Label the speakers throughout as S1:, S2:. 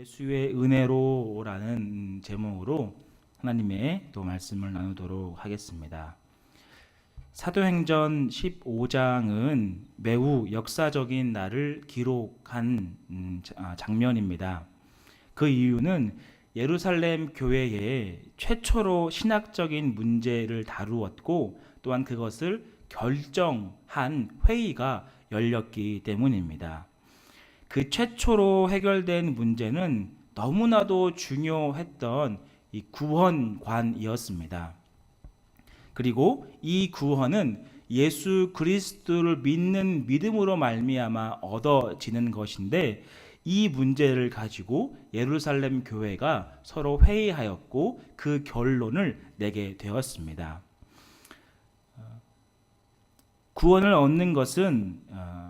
S1: 예수의 은혜로라는 제목으로 하나님의 또 말씀을 나누도록 하겠습니다. 사도행전 15장은 매우 역사적인 날을 기록한 음, 자- 아, 장면입니다. 그 이유는 예루살렘 교회에 최초로 신학적인 문제를 다루었고 또한 그것을 결정한 회의가 열렸기 때문입니다. 그 최초로 해결된 문제는 너무나도 중요했던 이 구원관이었습니다. 그리고 이 구원은 예수 그리스도를 믿는 믿음으로 말미암아 얻어지는 것인데 이 문제를 가지고 예루살렘 교회가 서로 회의하였고 그 결론을 내게 되었습니다. 어, 구원을 얻는 것은 어,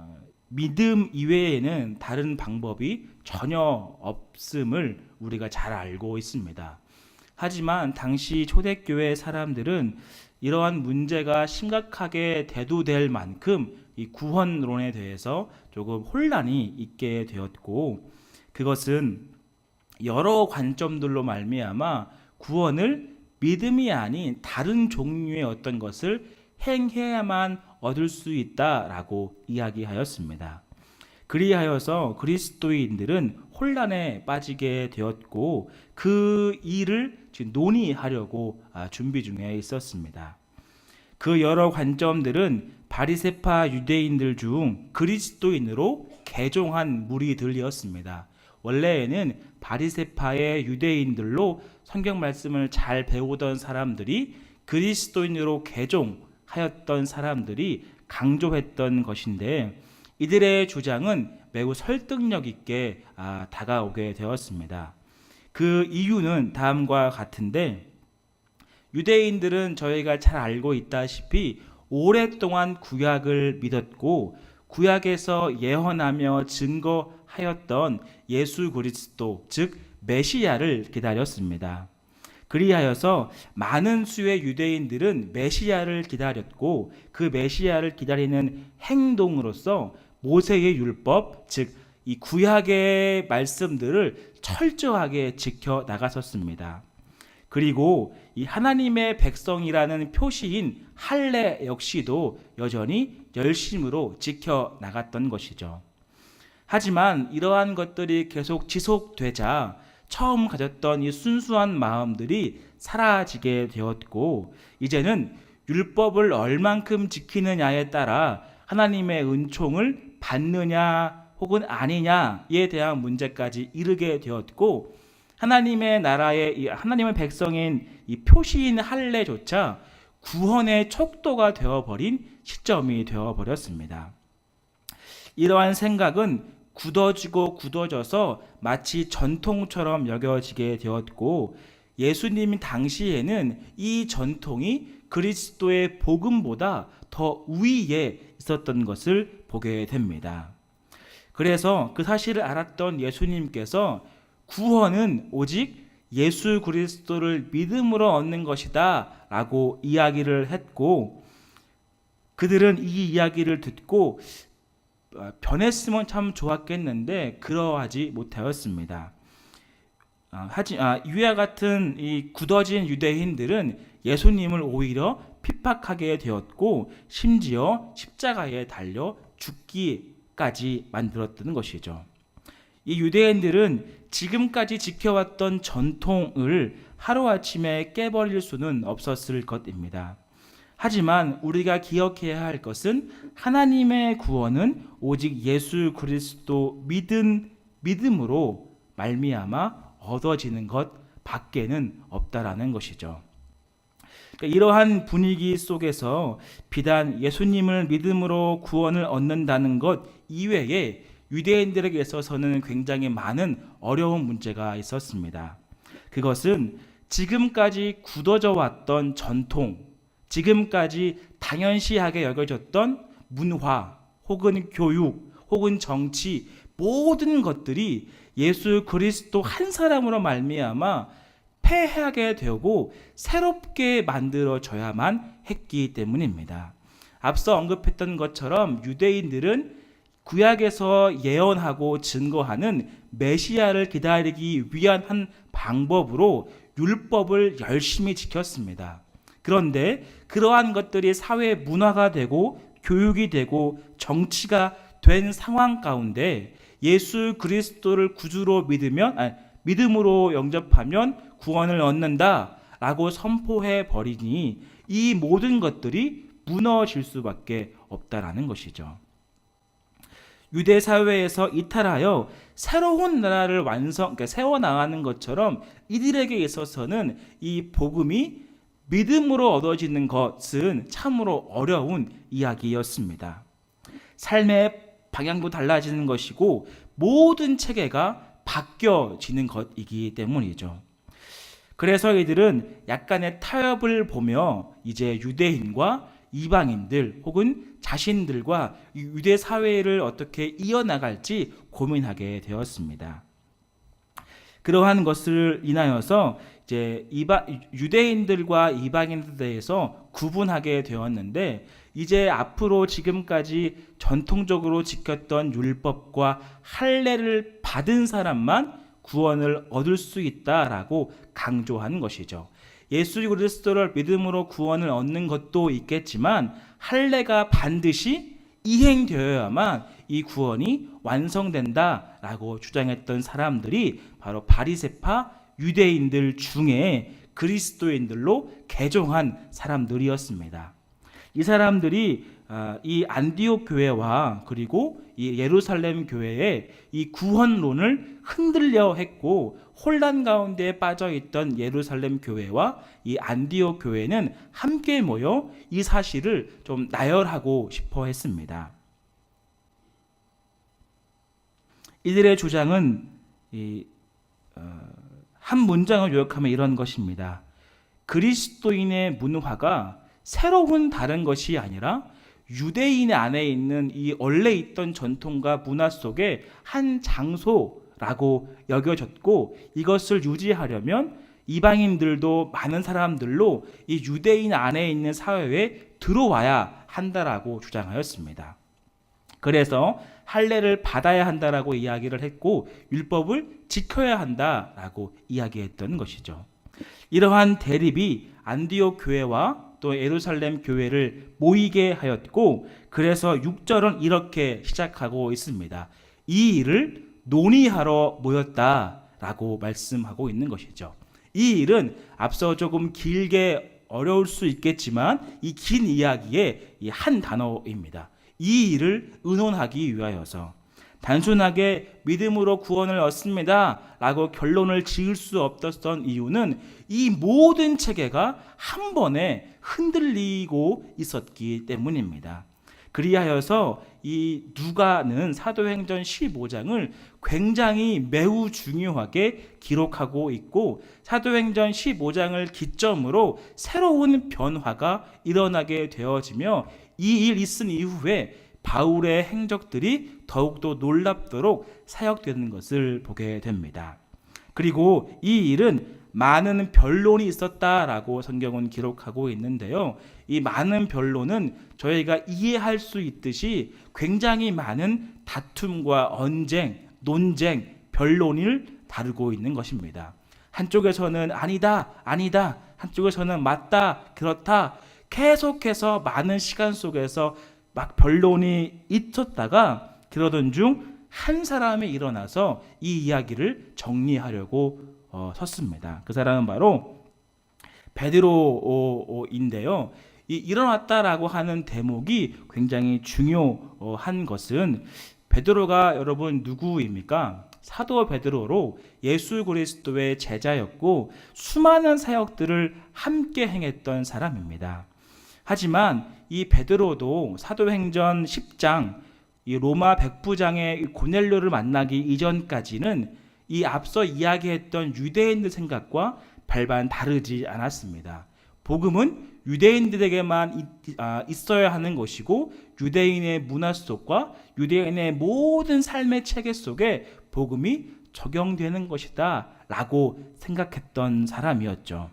S1: 믿음 이외에는 다른 방법이 전혀 없음을 우리가 잘 알고 있습니다. 하지만 당시 초대교회 사람들은 이러한 문제가 심각하게 대두될 만큼 이 구원론에 대해서 조금 혼란이 있게 되었고 그것은 여러 관점들로 말미암아 구원을 믿음이 아닌 다른 종류의 어떤 것을 행해야만 얻을 수 있다라고 이야기하였습니다. 그리하여서 그리스도인들은 혼란에 빠지게 되었고 그 일을 논의하려고 아, 준비 중에 있었습니다. 그 여러 관점들은 바리세파 유대인들 중 그리스도인으로 개종한 무리들이었습니다. 원래에는 바리세파의 유대인들로 성경 말씀을 잘 배우던 사람들이 그리스도인으로 개종 하였던 사람들이 강조했던 것인데 이들의 주장은 매우 설득력 있게 아, 다가오게 되었습니다. 그 이유는 다음과 같은데 유대인들은 저희가 잘 알고 있다시피 오랫동안 구약을 믿었고 구약에서 예언하며 증거하였던 예수 그리스도 즉 메시아를 기다렸습니다. 그리하여서 많은 수의 유대인들은 메시아를 기다렸고 그 메시아를 기다리는 행동으로서 모세의 율법 즉 이 구약의 말씀들을 철저하게 지켜 나갔었습니다. 그리고 이 하나님의 백성이라는 표시인 할례 역시도 여전히 열심으로 지켜 나갔던 것이죠. 하지만 이러한 것들이 계속 지속되자 처음 가졌던 이 순수한 마음들이 사라지게 되었고 이제는 율법을 얼만큼 지키느냐에 따라 하나님의 은총을 받느냐 혹은 아니냐에 대한 문제까지 이르게 되었고 하나님의 나라의 이 하나님의 백성인 이 표시인 할례조차 구원의 척도가 되어버린 시점이 되어버렸습니다. 이러한 생각은 굳어지고 굳어져서 마치 전통처럼 여겨지게 되었고 예수님 당시에는 이 전통이 그리스도의 복음보다 더 위에 있었던 것을 보게 됩니다. 그래서 그 사실을 알았던 예수님께서 구원은 오직 예수 그리스도를 믿음으로 얻는 것이다 라고 이야기를 했고 그들은 이 이야기를 듣고 어, 변했으면 참 좋았겠는데 그러하지 못하였습니다. 아, 하지 아, 이와 같은 이 굳어진 유대인들은 예수님을 오히려 핍박하게 되었고 심지어 십자가에 달려 죽기까지 만들었던 것이죠. 이 유대인들은 지금까지 지켜왔던 전통을 하루아침에 깨버릴 수는 없었을 것입니다. 하지만 우리가 기억해야 할 것은 하나님의 구원은 오직 예수 그리스도 믿은 믿음으로 말미암아 얻어지는 것 밖에는 없다라는 것이죠. 그러니까 이러한 분위기 속에서 비단 예수님을 믿음으로 구원을 얻는다는 것 이외에 유대인들에게 있어서는 굉장히 많은 어려운 문제가 있었습니다. 그것은 지금까지 굳어져 왔던 전통, 지금까지 당연시하게 여겨졌던 문화, 혹은 교육, 혹은 정치 모든 것들이 예수 그리스도 한 사람으로 말미암아 폐하게 되고 새롭게 만들어져야만 했기 때문입니다. 앞서 언급했던 것처럼 유대인들은 구약에서 예언하고 증거하는 메시아를 기다리기 위한 한 방법으로 율법을 열심히 지켰습니다. 그런데 그러한 것들이 사회 문화가 되고 교육이 되고 정치가 된 상황 가운데 예수 그리스도를 구주로 믿으면 아니, 믿음으로 영접하면 구원을 얻는다라고 선포해 버리니 이 모든 것들이 무너질 수밖에 없다라는 것이죠. 유대 사회에서 이탈하여 새로운 나라를 완성, 그러니까 세워 나가는 것처럼 이들에게 있어서는 이 복음이 믿음으로 얻어지는 것은 참으로 어려운 이야기였습니다. 삶의 방향도 달라지는 것이고 모든 체계가 바뀌어지는 것이기 때문이죠. 그래서 이들은 약간의 타협을 보며 이제 유대인과 이방인들 혹은 자신들과 이 유대 사회를 어떻게 이어나갈지 고민하게 되었습니다. 그러한 것을 인하여서 이제 이바, 유대인들과 이방인들에 대해서 구분하게 되었는데 이제 앞으로 지금까지 전통적으로 지켰던 율법과 할례를 받은 사람만 구원을 얻을 수 있다라고 강조한 것이죠. 예수 그리스도를 믿음으로 구원을 얻는 것도 있겠지만 할례가 반드시 이행되어야만 이 구원이 완성된다라고 주장했던 사람들이 바로 바리세파 유대인들 중에 그리스도인들로 개종한 사람들이었습니다. 이 사람들이 아, 이 안디옥 교회와 그리고 이 예루살렘 교회의 이 구원론을 흔들려 했고 혼란 가운데 빠져 있던 예루살렘 교회와 이 안디옥 교회는 함께 모여 이 사실을 좀 나열하고 싶어 했습니다. 이들의 주장은 이, 어, 한 문장을 요약하면 이런 것입니다. 그리스도인의 문화가 새로운 다른 것이 아니라 유대인 안에 있는 이 원래 있던 전통과 문화 속의 한 장소라고 여겨졌고 이것을 유지하려면 이방인들도 많은 사람들로 이 유대인 안에 있는 사회에 들어와야 한다라고 주장하였습니다. 그래서 할례를 받아야 한다라고 이야기를 했고 율법을 지켜야 한다라고 이야기했던 것이죠. 이러한 대립이 안디옥 교회와 또 예루살렘 교회를 모이게 하였고 그래서 6절은 이렇게 시작하고 있습니다. 이 일을 논의하러 모였다라고 말씀하고 있는 것이죠. 이 일은 앞서 조금 길게 어려울 수 있겠지만 이 긴 이야기의 한 단어입니다. 이 일을 의논하기 위하여서 단순하게 믿음으로 구원을 얻습니다. 라고 결론을 지을 수 없었던 이유는 이 모든 체계가 한 번에 흔들리고 있었기 때문입니다. 그리하여서 이 누가는 사도행전 15장을 굉장히 매우 중요하게 기록하고 있고 사도행전 15장을 기점으로 새로운 변화가 일어나게 되어지며 이 일 있은 이후에 바울의 행적들이 더욱더 놀랍도록 사역되는 것을 보게 됩니다. 그리고 이 일은 많은 변론이 있었다라고 성경은 기록하고 있는데요. 이 많은 변론은 저희가 이해할 수 있듯이 굉장히 많은 다툼과 언쟁, 논쟁, 변론을 다루고 있는 것입니다. 한쪽에서는 아니다, 아니다, 한쪽에서는 맞다, 그렇다, 계속해서 많은 시간 속에서 막 변론이 있었다가 그러던 중 한 사람이 일어나서 이 이야기를 정리하려고 어, 섰습니다. 그 사람은 바로 베드로인데요. 이 일어났다라고 하는 대목이 굉장히 중요한 것은 베드로가 여러분 누구입니까? 사도 베드로로 예수 그리스도의 제자였고 수많은 사역들을 함께 행했던 사람입니다. 하지만 이 베드로도 사도행전 10장 이 로마 백부장의 고넬료를 만나기 이전까지는 이 앞서 이야기했던 유대인들 생각과 발반 다르지 않았습니다. 복음은 유대인들에게만 아, 있어야 하는 것이고 유대인의 문화 속과 유대인의 모든 삶의 체계 속에 복음이 적용되는 것이다 라고 생각했던 사람이었죠.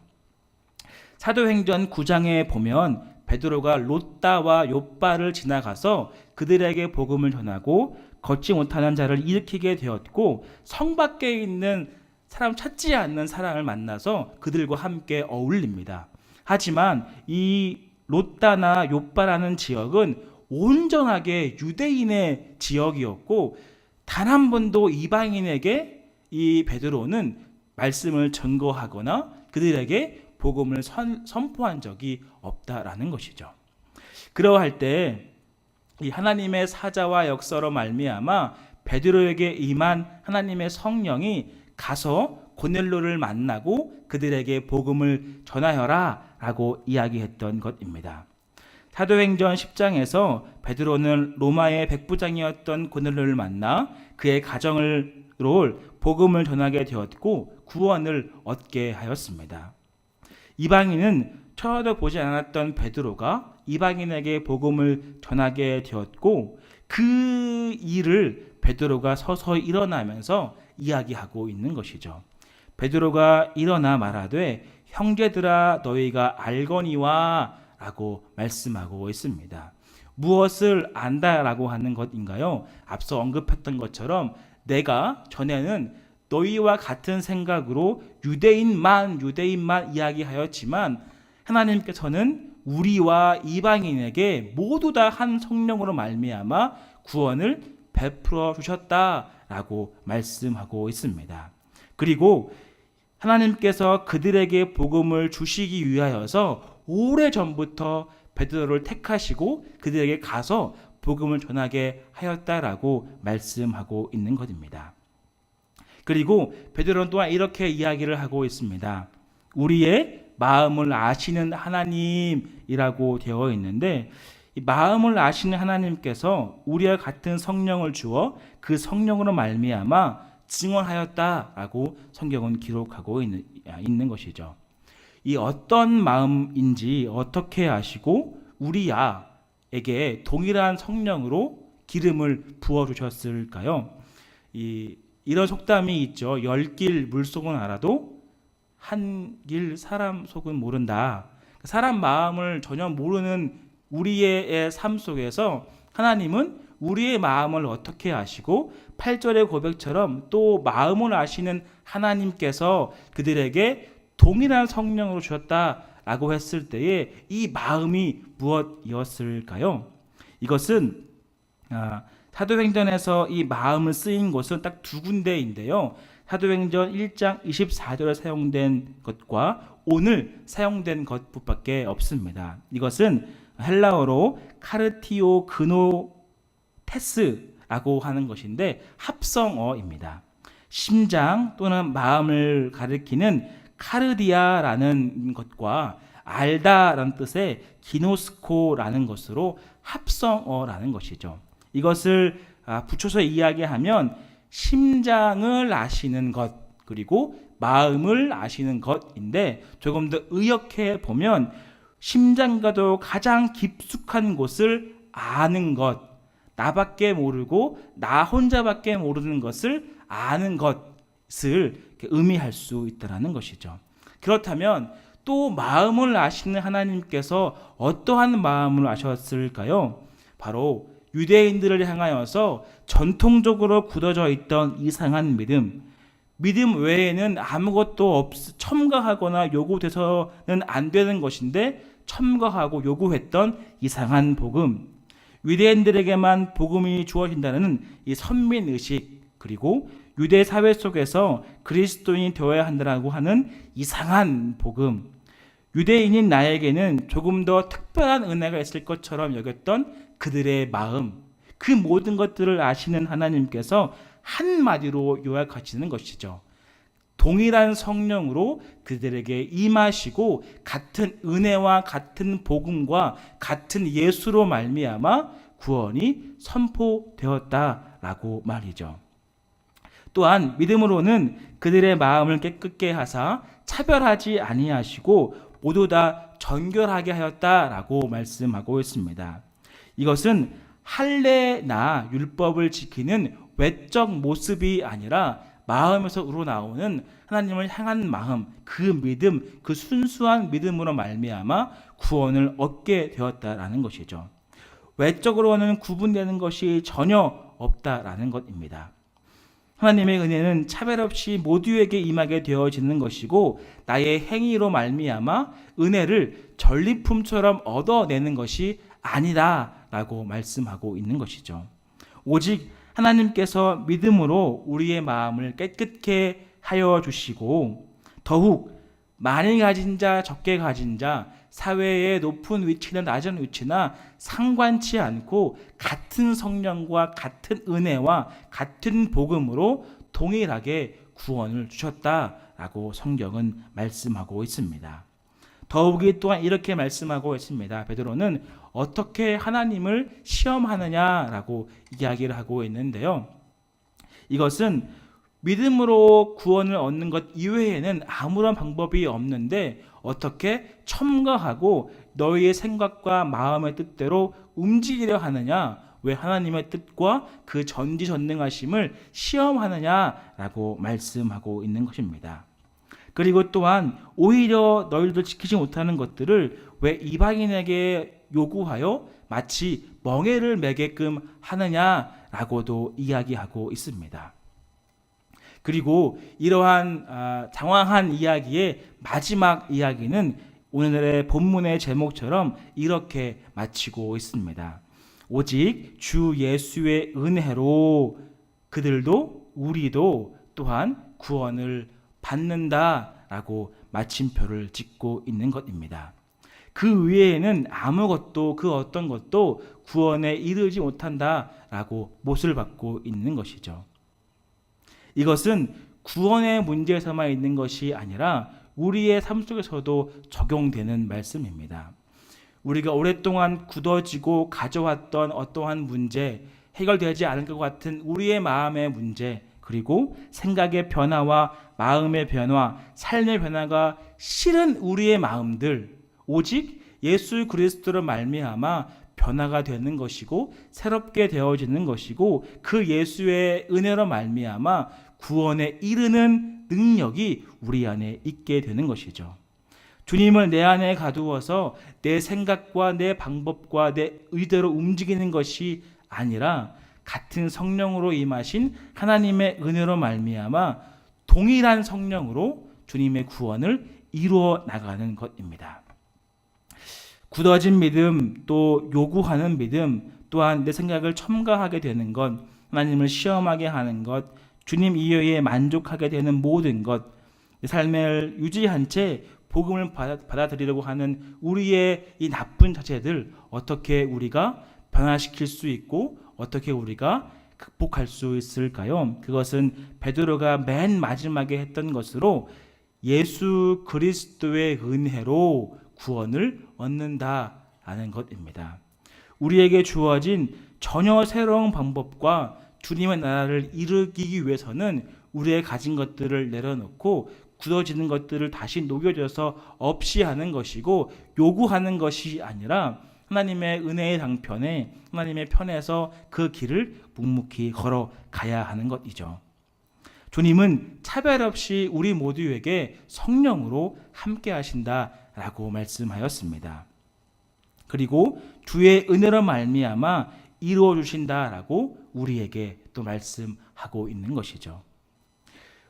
S1: 사도행전 9장에 보면 베드로가 롯다와 요바를 지나가서 그들에게 복음을 전하고 걷지 못하는 자를 일으키게 되었고 성 밖에 있는 사람 찾지 않는 사람을 만나서 그들과 함께 어울립니다. 하지만 이 롯다나 요빠라는 지역은 온전하게 유대인의 지역이었고 단 한 번도 이방인에게 이 베드로는 말씀을 증거하거나 그들에게 복음을 선, 선포한 적이 없다라는 것이죠. 그러할 때 이 하나님의 사자와 역사로 말미암아 베드로에게 임한 하나님의 성령이 가서 고넬로를 만나고 그들에게 복음을 전하여라라고 이야기했던 것입니다. 사도행전 10장에서 베드로는 로마의 백부장이었던 고넬로를 만나 그의 가정으로 복음을 전하게 되었고 구원을 얻게 하였습니다. 이방인은 쳐도 보지 않았던 베드로가 이방인에게 복음을 전하게 되었고 그 일을 베드로가 서서히 일어나면서 이야기하고 있는 것이죠. 베드로가 일어나 말하되 형제들아 너희가 알거니와 라고 말씀하고 있습니다. 무엇을 안다라고 하는 것인가요? 앞서 언급했던 것처럼 내가 전에는 너희와 같은 생각으로 유대인만 유대인만 이야기하였지만 하나님께서는 우리와 이방인에게 모두 다 한 성령으로 말미암아 구원을 베풀어 주셨다라고 말씀하고 있습니다. 그리고 하나님께서 그들에게 복음을 주시기 위하여서 오래 전부터 베드로를 택하시고 그들에게 가서 복음을 전하게 하였다라고 말씀하고 있는 것입니다. 그리고 베드로는 또한 이렇게 이야기를 하고 있습니다. 우리의 마음을 아시는 하나님이라고 되어 있는데 이 마음을 아시는 하나님께서 우리와 같은 성령을 주어 그 성령으로 말미암아 증언하였다라고 성경은 기록하고 있는, 있는 것이죠. 이 어떤 마음인지 어떻게 아시고 우리야에게 동일한 성령으로 기름을 부어 주셨을까요? 이 이런 속담이 있죠. 열 길 물속은 알아도 한 길 사람 속은 모른다. 사람 마음을 전혀 모르는 우리의 삶 속에서 하나님은 우리의 마음을 어떻게 아시고 8절의 고백처럼 또 마음을 아시는 하나님께서 그들에게 동일한 성령으로 주셨다라고 했을 때에 이 마음이 무엇이었을까요? 이것은 아, 사도행전에서 이 마음을 쓰인 곳은 딱 두 군데인데요. 사도행전 1장 24절에 사용된 것과 오늘 사용된 것밖에 없습니다. 이것은 헬라어로 카르티오 그노테스라고 하는 것인데 합성어입니다. 심장 또는 마음을 가리키는 카르디아라는 것과 알다라는 뜻의 기노스코라는 것으로 합성어라는 것이죠. 이것을 아, 붙여서 이야기하면 심장을 아시는 것 그리고 마음을 아시는 것인데 조금 더 의역해 보면 심장과도 가장 깊숙한 곳을 아는 것 나밖에 모르고 나 혼자밖에 모르는 것을 아는 것을 의미할 수 있다라는 것이죠. 그렇다면 또 마음을 아시는 하나님께서 어떠한 마음을 아셨을까요? 바로 유대인들을 향하여서 전통적으로 굳어져 있던 이상한 믿음, 믿음 외에는 아무것도 없, 첨가하거나 요구돼서는 안 되는 것인데 첨가하고 요구했던 이상한 복음, 유대인들에게만 복음이 주어진다는 이 선민 의식, 그리고 유대 사회 속에서 그리스도인이 되어야 한다라고 하는 이상한 복음, 유대인인 나에게는 조금 더 특별한 은혜가 있을 것처럼 여겼던 그들의 마음, 그 모든 것들을 아시는 하나님께서 한마디로 요약하시는 것이죠. 동일한 성령으로 그들에게 임하시고 같은 은혜와 같은 복음과 같은 예수로 말미암아 구원이 선포되었다라고 말이죠. 또한 믿음으로는 그들의 마음을 깨끗게 하사 차별하지 아니하시고 모두 다 정결하게 하였다라고 말씀하고 있습니다. 이것은 할례나 율법을 지키는 외적 모습이 아니라 마음에서 우러나오는 하나님을 향한 마음, 그 믿음, 그 순수한 믿음으로 말미암아 구원을 얻게 되었다라는 것이죠. 외적으로는 구분되는 것이 전혀 없다라는 것입니다. 하나님의 은혜는 차별 없이 모두에게 임하게 되어지는 것이고 나의 행위로 말미암아 은혜를 전리품처럼 얻어내는 것이 아니다라고 말씀하고 있는 것이죠. 오직 하나님께서 믿음으로 우리의 마음을 깨끗게 하여 주시고 더욱 많이 가진 자 적게 가진 자 사회의 높은 위치나 낮은 위치나 상관치 않고 같은 성령과 같은 은혜와 같은 복음으로 동일하게 구원을 주셨다라고 성경은 말씀하고 있습니다. 더욱이 또한 이렇게 말씀하고 있습니다. 베드로는 어떻게 하나님을 시험하느냐라고 이야기를 하고 있는데요. 이것은 믿음으로 구원을 얻는 것 이외에는 아무런 방법이 없는데 어떻게 첨가하고 너희의 생각과 마음의 뜻대로 움직이려 하느냐? 왜 하나님의 뜻과 그 전지전능하심을 시험하느냐라고 말씀하고 있는 것입니다. 그리고 또한 오히려 너희들 지키지 못하는 것들을 왜 이방인에게 요구하여 마치 멍해를 매게끔 하느냐라고도 이야기하고 있습니다. 그리고 이러한 아, 장황한 이야기의 마지막 이야기는 오늘의 본문의 제목처럼 이렇게 마치고 있습니다. 오직 주 예수의 은혜로 그들도 우리도 또한 구원을 받는다라고 마침표를 찍고 있는 것입니다. 그 외에는 아무것도 그 어떤 것도 구원에 이르지 못한다라고 못을 받고 있는 것이죠. 이것은 구원의 문제에서만 있는 것이 아니라 우리의 삶 속에서도 적용되는 말씀입니다. 우리가 오랫동안 굳어지고 가져왔던 어떠한 문제, 해결되지 않을 것 같은 우리의 마음의 문제, 그리고 생각의 변화와 마음의 변화, 삶의 변화가 싫은 우리의 마음들, 오직 예수 그리스도로 말미암아 변화가 되는 것이고 새롭게 되어지는 것이고 그 예수의 은혜로 말미암아 구원에 이르는 능력이 우리 안에 있게 되는 것이죠. 주님을 내 안에 가두어서 내 생각과 내 방법과 내 의대로 움직이는 것이 아니라 같은 성령으로 임하신 하나님의 은혜로 말미암아 동일한 성령으로 주님의 구원을 이루어 나가는 것입니다. 굳어진 믿음 또 요구하는 믿음 또한 내 생각을 첨가하게 되는 것 하나님을 시험하게 하는 것 주님 이외에 만족하게 되는 모든 것 삶을 유지한 채 복음을 받아, 들이려고 하는 우리의 이 나쁜 자체들 어떻게 우리가 변화시킬 수 있고 어떻게 우리가 극복할 수 있을까요? 그것은 베드로가 맨 마지막에 했던 것으로 예수 그리스도의 은혜로 구원을 얻는다라는 것입니다. 우리에게 주어진 전혀 새로운 방법과 주님의 나라를 이루기 위해서는 우리의 가진 것들을 내려놓고 굳어지는 것들을 다시 녹여져서 없이 하는 것이고 요구하는 것이 아니라 하나님의 은혜의 당편에 하나님의 편에서 그 길을 묵묵히 걸어 가야 하는 것이죠. 주님은 차별 없이 우리 모두에게 성령으로 함께 하신다라고 말씀하였습니다. 그리고 주의 은혜로 말미암아 이루어 주신다라고 우리에게 또 말씀하고 있는 것이죠.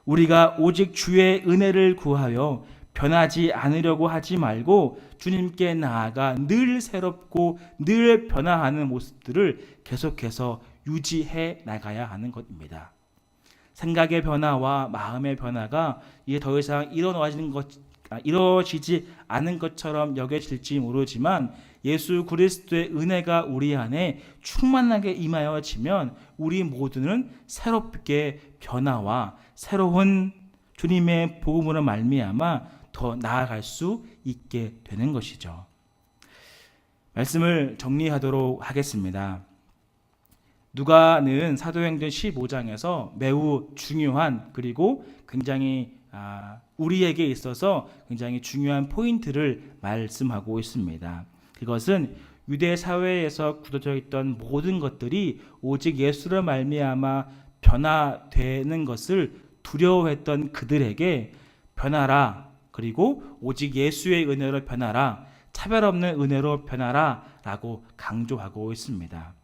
S1: 우리가 오직 주의 은혜를 구하여 변하지 않으려고 하지 말고 주님께 나아가 늘 새롭고 늘 변화하는 모습들을 계속해서 유지해 나가야 하는 것입니다. 생각의 변화와 마음의 변화가 이게 더 이상 일어나지는 것, 아, 이루어지지 않은 것처럼 여겨질지 모르지만 예수 그리스도의 은혜가 우리 안에 충만하게 임하여지면 우리 모두는 새롭게 변화와 새로운 주님의 복음으로 말미암아 더 나아갈 수 있게 되는 것이죠. 말씀을 정리하도록 하겠습니다. 누가는 사도행전 15장에서 매우 중요한 그리고 굉장히 아, 우리에게 있어서 굉장히 중요한 포인트를 말씀하고 있습니다. 그것은 유대 사회에서 굳어져 있던 모든 것들이 오직 예수로 말미암아 변화되는 것을 두려워했던 그들에게 변하라 그리고 오직 예수의 은혜로 변하라 차별 없는 은혜로 변하라라고 강조하고 있습니다.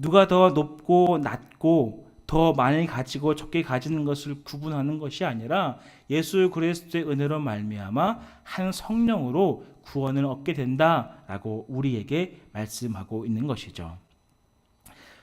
S1: 누가 더 높고 낮고 더 많이 가지고 적게 가지는 것을 구분하는 것이 아니라 예수 그리스도의 은혜로 말미암아 한 성령으로 구원을 얻게 된다라고 우리에게 말씀하고 있는 것이죠.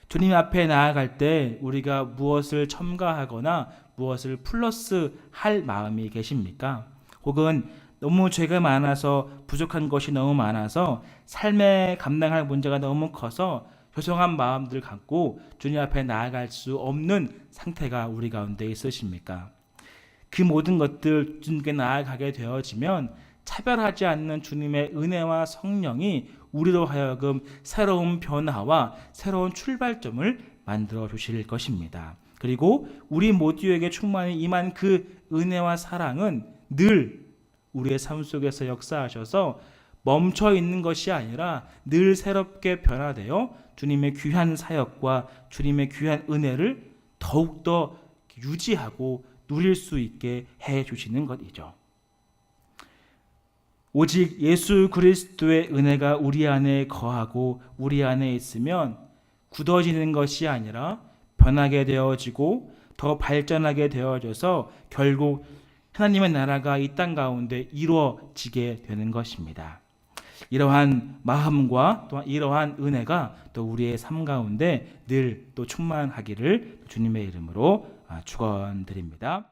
S1: 주님 앞에 나아갈 때 우리가 무엇을 첨가하거나 무엇을 플러스 할 마음이 계십니까? 혹은 너무 죄가 많아서 부족한 것이 너무 많아서 삶에 감당할 문제가 너무 커서 죄송한 마음들 갖고 주님 앞에 나아갈 수 없는 상태가 우리 가운데 있으십니까? 그 모든 것들 주님께 나아가게 되어지면 차별하지 않는 주님의 은혜와 성령이 우리로 하여금 새로운 변화와 새로운 출발점을 만들어 주실 것입니다. 그리고 우리 모두에게 충만히 임한 그 은혜와 사랑은 늘 우리의 삶 속에서 역사하셔서 멈춰 있는 것이 아니라 늘 새롭게 변화되어 주님의 귀한 사역과 주님의 귀한 은혜를 더욱더 유지하고 누릴 수 있게 해 주시는 것이죠. 오직 예수 그리스도의 은혜가 우리 안에 거하고 우리 안에 있으면 굳어지는 것이 아니라 변하게 되어지고 더 발전하게 되어져서 결국 하나님의 나라가 이 땅 가운데 이루어지게 되는 것입니다. 이러한 마음과 또한 이러한 은혜가 또 우리의 삶 가운데 늘 또 충만하기를 주님의 이름으로 축원드립니다.